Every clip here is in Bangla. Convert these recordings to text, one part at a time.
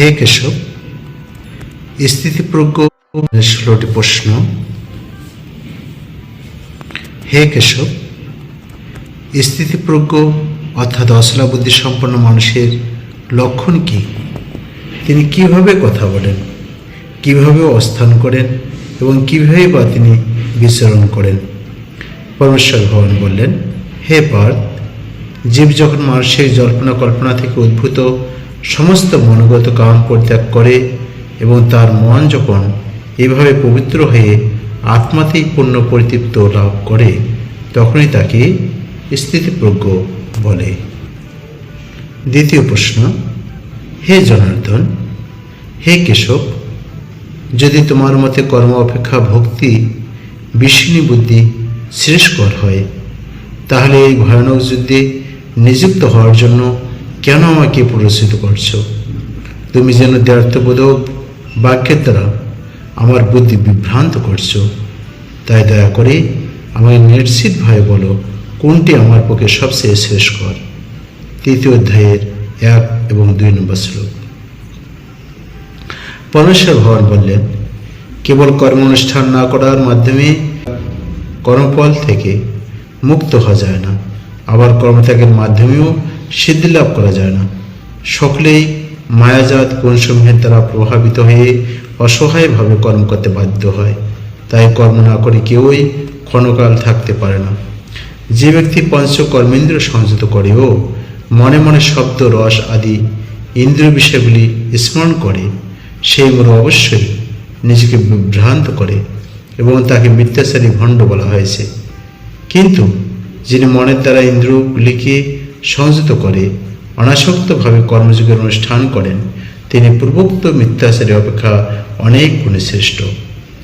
হে কেশব, স্থিতিপ্রজ্ঞ ষোলোটি প্রশ্ন। হে কেশব, স্থিতিপ্রজ্ঞ অর্থাৎ অসলা বুদ্ধি সম্পন্ন মানুষের লক্ষণ কি? তিনি কীভাবে কথা বলেন, কীভাবে অবস্থান করেন এবং কীভাবে বা তিনি বিচরণ করেন? পরমেশ্বর ভগবান বললেন, হে পার্থ, জীব যখন মানুষের জল্পনা কল্পনা থেকে উদ্ভূত সমস্ত মনোগত কাম পরিত্যাগ করে এবং তার মন যখন এভাবে পবিত্র হয়ে আত্মাতেই পূর্ণ পরিতৃপ্ত লাভ করে, তখনই তাকে স্থিতিপ্রজ্ঞ বলে। দ্বিতীয় প্রশ্ন, হে জনার্দন, হে কেশব, যদি তোমার মতে কর্ম অপেক্ষা ভক্তি, বিষ্ণু বুদ্ধি শ্রেষ্ঠকর হয়, তাহলে এই ভয়ানক যুদ্ধে নিযুক্ত হওয়ার জন্য কেন আমাকে প্ররোচিত করছ? তুমি যেন দ্ব্যর্থবোধক বাক্যের দ্বারা আমার বুদ্ধি বিভ্রান্ত করছ। তাই দয়া করে আমাকে নিশ্চিতভাবে বলো, কোনটি আমার পক্ষে সবচেয়ে শ্রেষ্ঠকর? তৃতীয় অধ্যায়ের এক এবং দুই নম্বর শ্লোক। পরমেশ্বর ভগবান বললেন, কেবল কর্ম অনুষ্ঠান না করার মাধ্যমে কর্মফল থেকে মুক্ত হওয়া যায় না। আবার কর্মত্যাগের মাধ্যমেও সিদ্ধি লাভ করা যায় না। সকলেই মায়াজাত গুণসমূহের দ্বারা প্রভাবিত হয়ে অসহায়ভাবে কর্ম করতে বাধ্য হয়। তাই কর্ম না করে কেউই ক্ষণকাল থাকতে পারে না। যে ব্যক্তি পঞ্চ কর্মেন্দ্র সংযত করেও মনে মনে শব্দ, রস আদি ইন্দ্রিয় বিষয়গুলি স্মরণ করে, সেই মোর অবশ্যই নিজেকে বিভ্রান্ত করে এবং তাকে মিথ্যাচারী ভণ্ড বলা হয়েছে। কিন্তু যিনি মনের দ্বারা ইন্দ্রিয়গুলিকে সংযত করে, অনাসক্তভাবে কর্মযোগের অনুষ্ঠান করেন, তিনি পূর্বোক্ত মিথ্যাচারী অপেক্ষা অনেক গুণে শ্রেষ্ঠ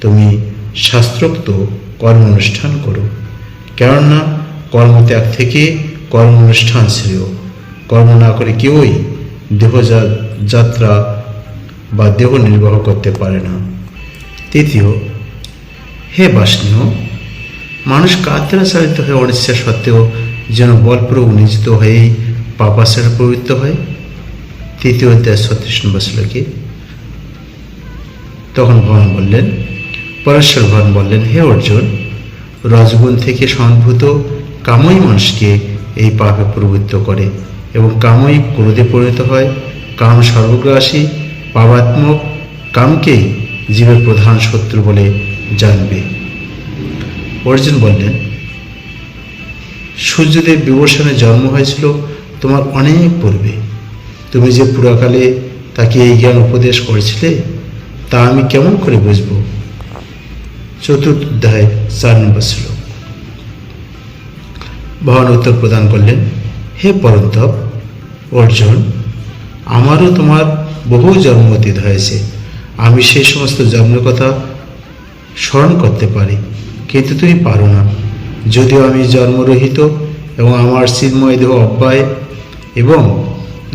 তুমি শাস্ত্রোক্ত কর্ম অনুষ্ঠান করো। কেননা, কর্মত্যাগ থেকে কর্ম অনুষ্ঠান শ্রেয়। কর্ম না করে কেউই দেহ যাত্রা বা দেহ নির্বাহ করতে পারে না। তৃতীয়, হে বাসনীয় মানুষ দ্বারা চালিত হয়ে অনিচ্ছা সত্ত্বেও যেন নিজিত হয়েই পাপাচারে প্রবৃত্ত হয়। তৃতীয় অধ্যায় ছত্রিশ নম্বর শ্লোকে। তখন ভগবান বললেন, পরেশ্বর ভগবান বললেন, হে অর্জুন, রজগুণ থেকে সম্ভূত কামই মানুষকে এই পাপে প্রবৃত্ত করে এবং কামই ক্রোধে পরিণত হয়। কাম সর্বগ্রাসী পাবাত্মক কামকেই জীবের প্রধান শত্রু বলে জানবে। অর্জুন বললেন সূর্যদেব বিবর্ষণে জন্ম হয়েছিল তোমার অনেক পূর্বে। তুমি যে পুরাকালে তাকে এই জ্ঞান উপদেশ করেছিলে, তা আমি কেমন করে বুঝব? চতুর্থ অধ্যায় চার নম্বর শ্লোক। ভগবান উত্তর প্রদান করলেন, হে পরন্তপ অর্জুন, আমারও তোমার বহু জন্ম অতীত হয়েছে। আমি সেই সমস্ত জন্মের কথা স্মরণ করতে পারি, কিন্তু তুমি পারো না। যদিও আমি জন্মরহিত এবং আমার চিন্ময় দেহ অব্যয়, এবং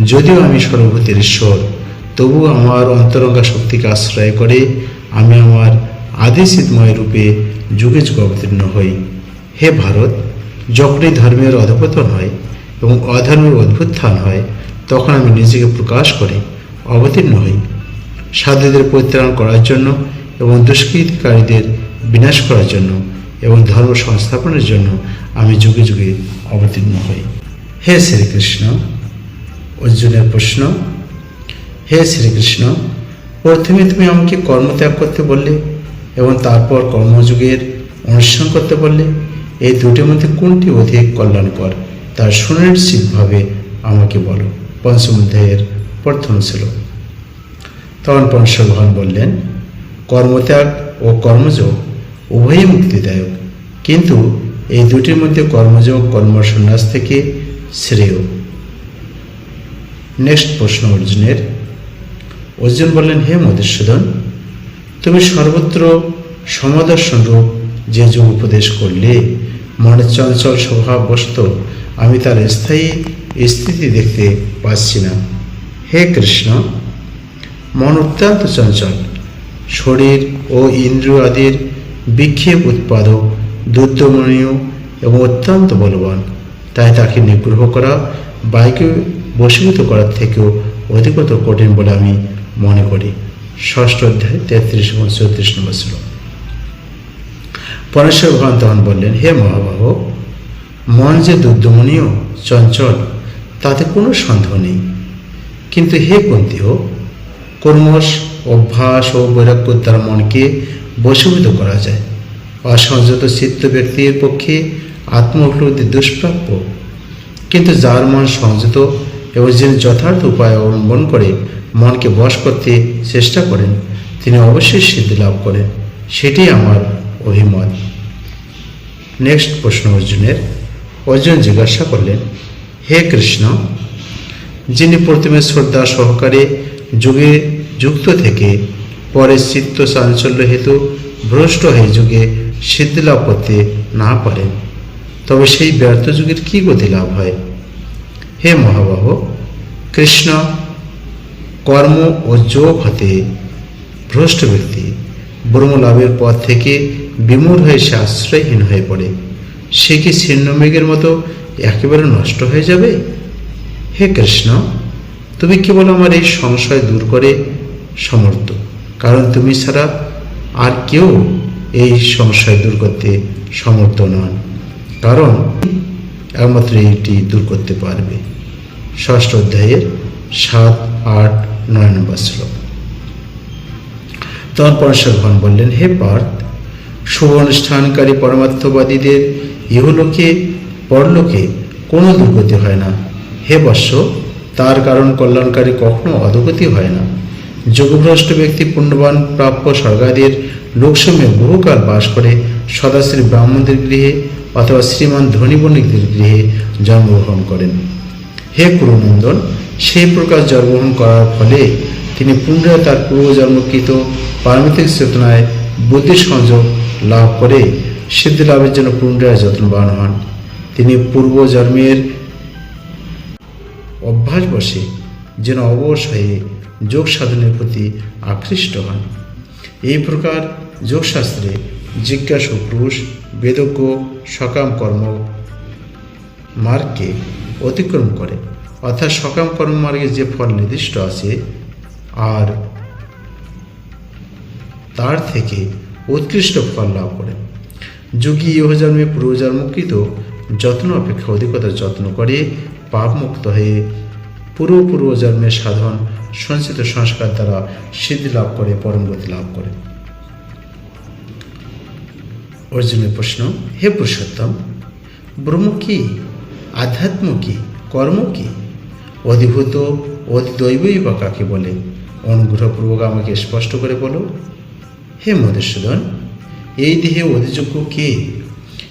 যদিও আমি সর্বভূতের ঈশ্বর, তবু আমার অন্তরঙ্গা শক্তিকে আশ্রয় করে আমি আমার আদি চিন্ময় রূপে যুগে যুগে অবতীর্ণ হই। হে ভারত, যখনই ধর্মের অধপতন হয় এবং অধর্মের অদ্ভুত্থান হয়, তখন আমি নিজেকে প্রকাশ করে অবতীর্ণ হই। সাধুদের পরিত্রাণ করার জন্য এবং দুষ্কৃতিকারীদের বিনাশ করার জন্য এবং ধর্ম সংস্থাপনের জন্য আমি যুগে যুগে অবতীর্ণ হই। হে শ্রীকৃষ্ণ, অর্জুনের প্রশ্ন, হে শ্রীকৃষ্ণ, প্রথমে তুমি আমাকে কর্মত্যাগ করতে বললে এবং তারপর কর্মযুগের অনুষ্ঠান করতে বললে, এই দুটির মধ্যে কোনটি অধিক কল্যাণকর তার সুনিশ্চিতভাবে আমাকে বলো। পঞ্চম অধ্যায়ের প্রথম ছিল তখন পরমেশ্বর বললেন, কর্মত্যাগ ও কর্মযোগ উভয়ই মুক্তিদায়ক। কিন্তু এই দুটির মধ্যে কর্মযোগ, কর্মসন্ন্যাস থেকে শ্রেয়। নেক্সট প্রশ্ন, অর্জুনের। অর্জুন বললেন, হে মধুসূদন, তুমি সর্বত্র সমদর্শন রূপ যে যোগ উপদেশ করলে, মনের চঞ্চল স্বভাববশত আমি তার স্থায়ী স্থিতি দেখতে পাচ্ছি না। হে কৃষ্ণ, মন অত্যন্ত চঞ্চল। শরীর ও ইন্দ্রিয় আদির বিক্ষেপ উৎপাদক দুর্দমনীয় এবং অত্যন্ত বলবান। তাই তাকে নিগ্রহ করা, বাইকে বশীভূত করার থেকেও অধিকতর কঠিন বলে আমি মনে করি। ষষ্ঠ অধ্যায়, তেত্রিশ এবং চৌত্রিশ নম্বর শ্লোক। পরেশ্বর ভগবান তখন বললেন, হে মহাবাহ, মন যে দুর্দমনীয় চঞ্চল, তাতে কোনো সন্দেহ নেই। কিন্তু হে কুন্তিও কর্মস অভ্যাস ও বৈরাগ্য দ্বারা মনকে বশীভূত করা যায়। অসংযত চিত্ত ব্যক্তির পক্ষে আত্ম উপলব্ধি দুষ্প্রাপ্য। কিন্তু যার মন সংযত এবং যিনি যথার্থ উপায় অবলম্বন করে মনকে বশ করতে চেষ্টা করেন, তিনি অবশ্যই সিদ্ধি লাভ করেন। সেটি আমার অভিমত। নেক্সট প্রশ্ন অর্জুনের। অর্জুন জিজ্ঞাসা করলেন, হে কৃষ্ণ, যিনি প্রথমে শ্রদ্ধা সহকারে যুগে যুক্ত থেকে পরে চিত্ত চাঞ্চল্য হেতু ভ্রষ্ট হয়ে যুগে সিদ্ধি লাভ করতে না পারেন তবে সেই ব্যর্থ যুগের কি গতি লাভ হয়? হে মহাবাহ, কৃষ্ণ, কর্ম ও যোগ হতে ভ্রষ্ট ব্যক্তি ব্রহ্ম লাভের পথ থেকে বিমূঢ় হয়ে সে আশ্রয়হীন হয়ে পড়ে। সে কি ছিন্নমেঘের মতো একেবারে নষ্ট হয়ে যাবে? হে কৃষ্ণ, তুমি কেবল আমার এই সংশয় দূর করে সমর্থ। কারণ তুমি ছাড়া আর কেউ এই সমস্যায় দূর করতে সমর্থ নন। কারণ একমাত্র এইটি দূর করতে পারবে। ষষ্ঠ অধ্যায়ের সাত, আট, নয় নম্বর শ্লোক। তখন পরমেশ্বর ভগবান বললেন, হে পার্থ, শুভ অনুষ্ঠানকারী পরমার্থবাদীদের ইহলোকে, পরলোকে কোনো দুর্গতি হয় না। হে বৎস, তার কারণ কল্যাণকারী কখনো অধগতি হয় না। যোগভ্রষ্ট ব্যক্তি পুণ্যবান প্রাপ্য স্বর্গাদের লোকসমে বহুকাল বাস করে সদাশ্রী ব্রাহ্মণদের গৃহে অথবা শ্রীমান ধনী বণিকদের গৃহে জন্মগ্রহণ করেন। হে কুরুনন্দন সেই প্রকার জন্মগ্রহণ করার ফলে তিনি পুনরায় তার পূর্বজন্মকৃত পারমিতিক চেতনায় বুদ্ধি সংযোগ লাভ করে সিদ্ধি লাভের জন্য পুনরায় যত্নবান হন। তিনি পূর্বজন্মের অভ্যাস বসে যেন অবশ হয়ে যোগ সাধনের প্রতি আকৃষ্ট হন। এই প্রকার যোগশাস্ত্রে জিজ্ঞাসু পুরুষ, বেদজ্ঞ, সকাম কর্ম মার্গকে অতিক্রম করে। অর্থাৎ সকাম কর্মমার্গে যে ফল নির্দিষ্ট আছে, আর তার থেকে উৎকৃষ্ট ফল লাভ করেন যোগী ইহজন্মে পূর্বজন্মকৃত যত্ন অপেক্ষা অধিকতা যত্ন করে, পাপমুক্ত হয়ে পূর্ব পূর্বজন্মের সাধন সঞ্চিত সংস্কার দ্বারা সিদ্ধি লাভ করে, পরম গতি লাভ করে। অর্জুনের প্রশ্ন, হে পুরুষোত্তম, ব্রহ্ম কি, আধ্যাত্ম কি, কর্ম কি? অধিভূত, অধিদৈবই বা কাকে বলে? অনুগ্রহপূর্বক আমাকে স্পষ্ট করে বলো। হে মধুসূদন, এই দেহে অধিযোগ্য কে?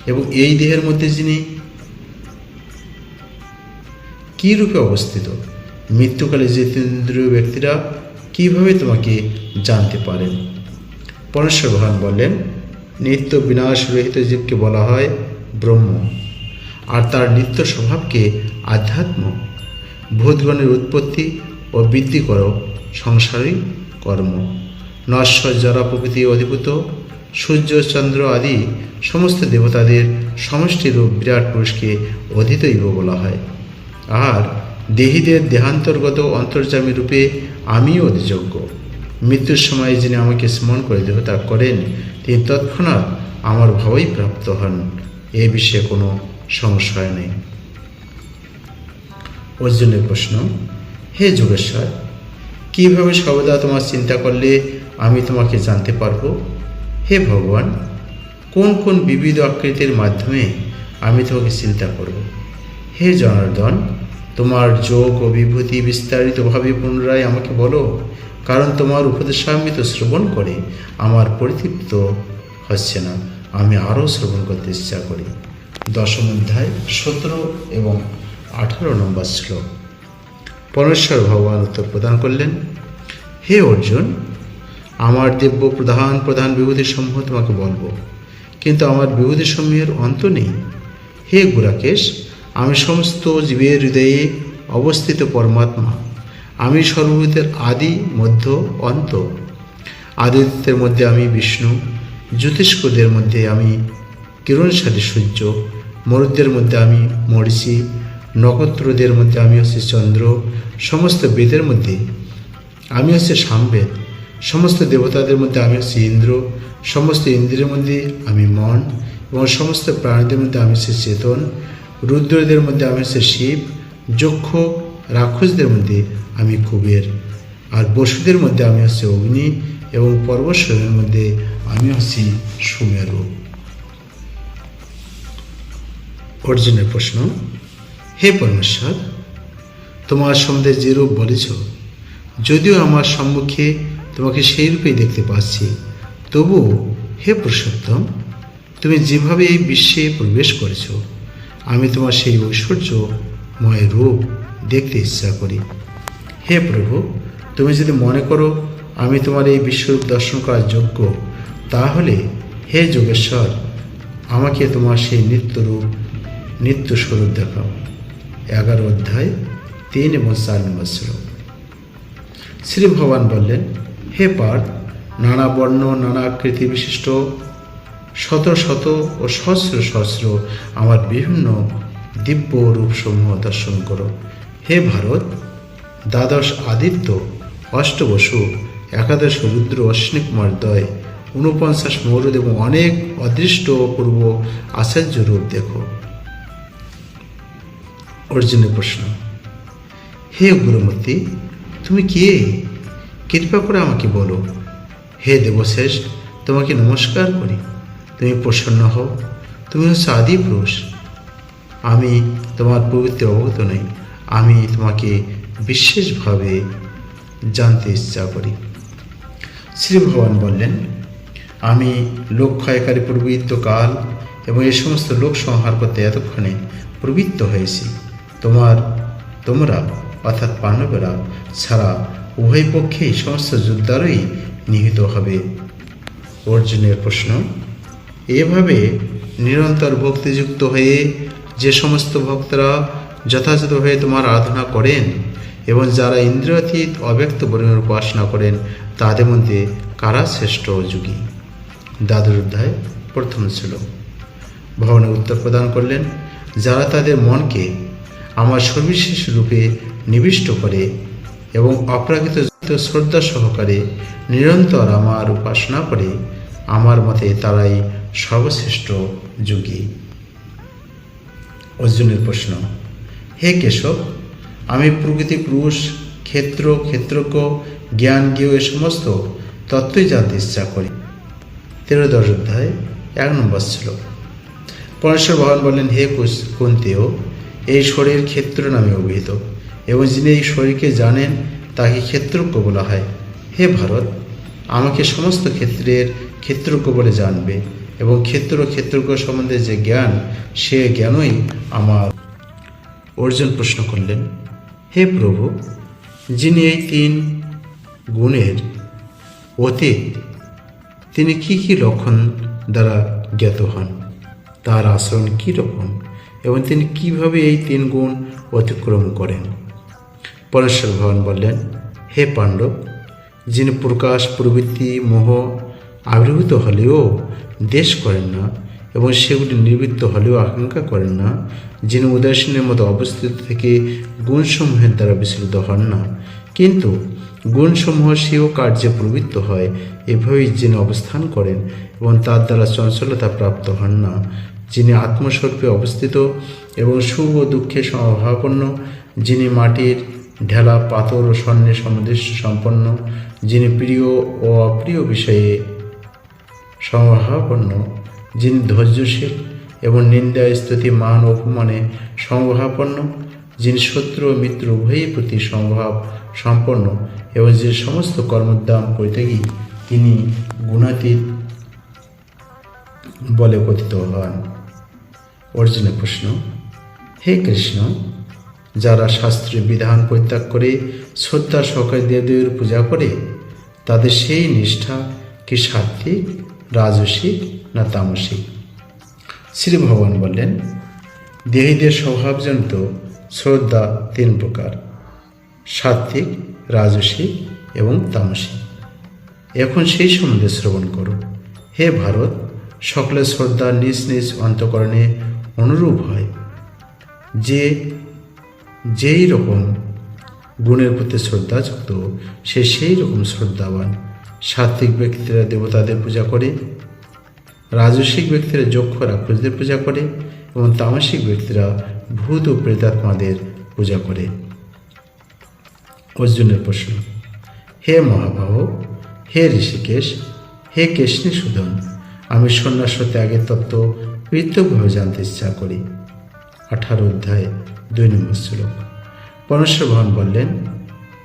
এবং এই দেহের মধ্যে যিনি কী রূপে অবস্থিত? মৃত্যুকালে জিতেন্দ্রীয় ব্যক্তিরা কীভাবে তোমাকে জানতে পারেন? পরমেশ্বর ভগবান বললেন, নিত্য বিনাশ রহিত জীবকে বলা হয় ব্রহ্ম, আর তার নিত্য স্বভাবকে আধ্যাত্ম। ভূতগণের উৎপত্তি ও বৃদ্ধি করো সংসারী কর্ম। নশ্বর, জরা প্রকৃতি অধিভূত, সূর্য, চন্দ্র আদি সমস্ত দেবতাদের সমষ্টিরূপ বিরাট পুরুষকে অধিদৈব বলা হয়। আর দেহীদের দেহান্তর্গত অন্তর্জামী রূপে আমিও অধিযোগ্য। মৃত্যুর সময় যিনি আমাকে স্মরণ করে দেহত্যাগ করেন, তিনি তৎক্ষণাৎ আমার ভাবই প্রাপ্ত হন। এ বিষয়ে কোনো সংশয় নেই। অর্জুনের প্রশ্ন, হে যোগেশ্বর, কীভাবে সর্বদা তোমার চিন্তা করলে আমি তোমাকে জানতে পারব? হে ভগবান, কোন কোন বিবিধ আকৃতির মাধ্যমে আমি তোমাকে চিন্তা করব? হে জনার্দন তোমার যোগ ও বিভূতি বিস্তারিতভাবে পুনরায় আমাকে বলো, কারণ তোমার উপদেশামৃত শ্রবণ করে আমার পরিতৃপ্ত হচ্ছে না। আমি আরও শ্রবণ করতে ইচ্ছা করি। দশম অধ্যায়, সতেরো এবং আঠারো নম্বর শ্লোক। পরমেশ্বর ভগবান উত্তর প্রদান করলেন, হে অর্জুন, আমার দিব্য প্রধান প্রধান বিভূতি সমূহ তোমাকে বলব, কিন্তু আমার বিভূতি সমূহের অন্ত নেই। হে গুরাকেশ আমি সমস্ত জীবের হৃদয়ে অবস্থিত পরমাত্মা। আমি সর্বভূতের আদি, মধ্য, অন্ত। আদিত্যের মধ্যে আমি বিষ্ণু, জ্যোতিষ্কদের মধ্যে আমি কিরণশালী সূর্য, মরুদের মধ্যে আমি মরিচি নক্ষত্রদের মধ্যে আমি হচ্ছে চন্দ্র, সমস্ত বেদের মধ্যে আমি হচ্ছে সামবেদ, সমস্ত দেবতাদের মধ্যে আমি হচ্ছে ইন্দ্র, সমস্ত ইন্দ্রের মধ্যে আমি মন এবং সমস্ত প্রাণীদের মধ্যে আমি হচ্ছে চেতন রুদ্রদের মধ্যে আমি হচ্ছে শিব, যক্ষ, রাক্ষসদের মধ্যে আমি কুবের, আর বসুদের মধ্যে আমি হচ্ছে অগ্নি, এবং পর্বশ্বরের মধ্যে আমি হচ্ছি সুমেরু। অর্জুনের প্রশ্ন, হে পরমেশ্বর, তোমার সম্বন্ধে যে রূপ বলেছ, যদিও আমার সম্মুখে তোমাকে সেই রূপেই দেখতে পাচ্ছি তবু হে পুরুষোত্তম, তুমি যেভাবে এই বিশ্বে প্রবেশ করেছ আমি তোমার সেই ঐশ্বর্যময় রূপ দেখতে ইচ্ছা করি। হে প্রভু, তুমি যদি মনে করো আমি তোমার এই বিশ্বরূপ দর্শন করার যোগ্য, তাহলে হে যোগেশ্বর, আমাকে তোমার সেই নিত্যরূপ নিত্য স্বরূপ দেখাও। এগারো অধ্যায়, তিন এবং চার নম্বর শ্লোক। শ্রী ভগবান বললেন, হে পার্থ, নানা বর্ণ, নানা আকৃতি বিশিষ্ট শত শত ও সহস্র সহস্র আমার বিভিন্ন দিব্য রূপসমূহ দর্শন করো। হে ভারত, দ্বাদশ আদিত্য, অষ্টবসু, একাদশ রুদ্র, অশ্বিনী কুমার দয়, ঊনপঞ্চাশ মৌরদ এবং অনেক অদৃষ্ট অপূর্ব আশ্চর্য রূপ দেখো। অর্জুনের প্রশ্ন, হে গুরুমূর্তি, তুমি কে? কৃপা করে আমাকে বলো। হে দেবশেষ তোমাকে নমস্কার করি। তুমি প্রসন্ন হও। তুমি হচ্ছে আদি পুরুষ। আমি তোমার প্রবৃত্তি অবগত নই। আমি তোমাকে বিশেষভাবে জানতে ইচ্ছা করি। শ্রী ভগবান বললেন, আমি লোক ক্ষয়কারী প্রবৃত্ত কাল এবং এই সমস্ত লোক সংহার করতে এতক্ষণে প্রবৃত্ত হয়েছি। তোমার, তোমরা অর্থাৎ পাণ্ডবেরা ছাড়া উভয় পক্ষেই সমস্ত যোদ্ধারই নিহিত হবে। অর্জুনের প্রশ্ন এভাবে নিরন্তর ভক্তিযুক্ত হয়ে যে সমস্ত ভক্তরা যথাযথভাবে তোমার আরাধনা করেন এবং যারা ইন্দ্রিয়াতীত অব্যক্ত বর্ণের উপাসনা করেন, তাদের মধ্যে কারা শ্রেষ্ঠ যুগী? দ্বাদশ অধ্যায়, প্রথম ছিল ভবনে উত্তর প্রদান করলেন, যারা তাদের মনকে আমার সবিশেষ রূপে নিবিষ্ট করে এবং অপ্রাকৃত শ্রদ্ধা সহকারে নিরন্তর আমার উপাসনা করে, আমার মতে তারাই সর্বশ্রেষ্ঠ যোগী। অর্জুনের প্রশ্ন, হে কেশব, আমি প্রকৃতি, পুরুষ, ক্ষেত্র, ক্ষেত্রজ্ঞ, জ্ঞান, জ্ঞেয় এ সমস্ত তত্ত্বই জানতে ইচ্ছা করি। তেরো দশ অধ্যায়, এক নম্বর ছিল পরমেশ্বর ভগবান বললেন, হে কুন্তেয়, এই শরীর ক্ষেত্র নামে অভিহিত, এবং যিনি এই শরীরকে জানেন, তাকে ক্ষেত্রজ্ঞ বলা হয়। হে ভারত, আমাকে সমস্ত ক্ষেত্রের ক্ষেত্রজ্ঞ বলে জানবে। এবং ক্ষেত্র ক্ষেত্রজ্ঞ সম্বন্ধে যে জ্ঞান, সে জ্ঞানই আমার। অর্জুন প্রশ্ন করলেন, হে প্রভু, যিনি এই তিন গুণের অতীত, তিনি কি কি লক্ষণ দ্বারা জ্ঞাত হন? তার আচরণ কী রকম? এবং তিনি কীভাবে এই তিন গুণ অতিক্রম করেন? পরেশ্বর ভগবান বললেন, হে পাণ্ডব, যিনি প্রকাশ, প্রবৃত্তি, মোহ আবির্ভূত হলেও দেশ করেন না এবং সেগুলি নিবৃত্ত হলেও আকাঙ্ক্ষা করেন না, যিনি উদাসীনের মতো অবস্থিত থেকে গুণসমূহের দ্বারা বিচলিত হন না। কিন্তু গুণসমূহ সেও কার্যে প্রবৃত্ত হয়, এভাবেই যিনি অবস্থান করেন এবং তার দ্বারা চঞ্চলতা প্রাপ্ত হন না, যিনি আত্মস্বরূপে অবস্থিত এবং সুখ ও দুঃখে সমভাবাপন্ন যিনি মাটির ঢেলা, পাথর ও স্বর্ণের সমদৃশ্য সম্পন্ন, যিনি প্রিয় ও অপ্রিয় বিষয়ে সমভাবাপন্ন যিনি ধৈর্যশীল এবং নিন্দা স্তুতি, মান অপমানে সমভাবাপন্ন যিনি শত্রু ও মিত্র উভয়ের প্রতি সমভাব সম্পন্ন এবং যে সমস্ত কর্মোদ্যাম পরিত্যাগী তিনি গুণাতীত বলে কথিত হন। অর্জুনের প্রশ্ন, হে কৃষ্ণ, যারা শাস্ত্রীয় বিধান পরিত্যাগ করে শ্রদ্ধা সহকারে দেবদেবীর পূজা করে, তাদের সেই নিষ্ঠা কি সাত্বিক রাজসিক না তামসিক শ্রী ভগবান বললেন, দেহীদের স্বভাবজনিত শ্রদ্ধা তিন প্রকার সাত্বিক রাজসিক এবং তামসিক এখন সেই সম্বন্ধে শ্রবণ করো। হে ভারত, সকলের শ্রদ্ধা নিজ নিজ অন্তকরণে অনুরূপ হয়। যে, যেই রকম গুণের প্রতি শ্রদ্ধাযুক্ত, সে সেই রকম শ্রদ্ধাবান। সাত্বিক ব্যক্তিরা দেবতাদের পূজা করে রাজস্বিক ব্যক্তিরা যক্ষ রাক্ষসদের পূজা করে এবং তামসিক ব্যক্তিরা ভূত ও প্রেতাত্মাদের পূজা করে। অর্জুনের প্রশ্ন, হে মহাবাহ, হে ঋষিকেশ, হে কেশনীসূদন, আমি সন্ন্যাস ত্যাগের তত্ত্ব পৃথকভাবে জানতে ইচ্ছা করি। আঠারো অধ্যায়, দুই নম্বর শ্লোক। পরমেশ্বর ভগবান বললেন,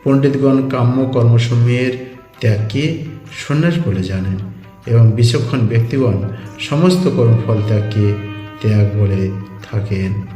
পণ্ডিতগণ কাম্য কর্মসমূহের ত্যাগকে সন্ন্যাস বলে জানেন এবং বিচক্ষণ ব্যক্তিগণ সমস্ত কর্মফল ত্যাগকে ত্যাগ বলে থাকেন।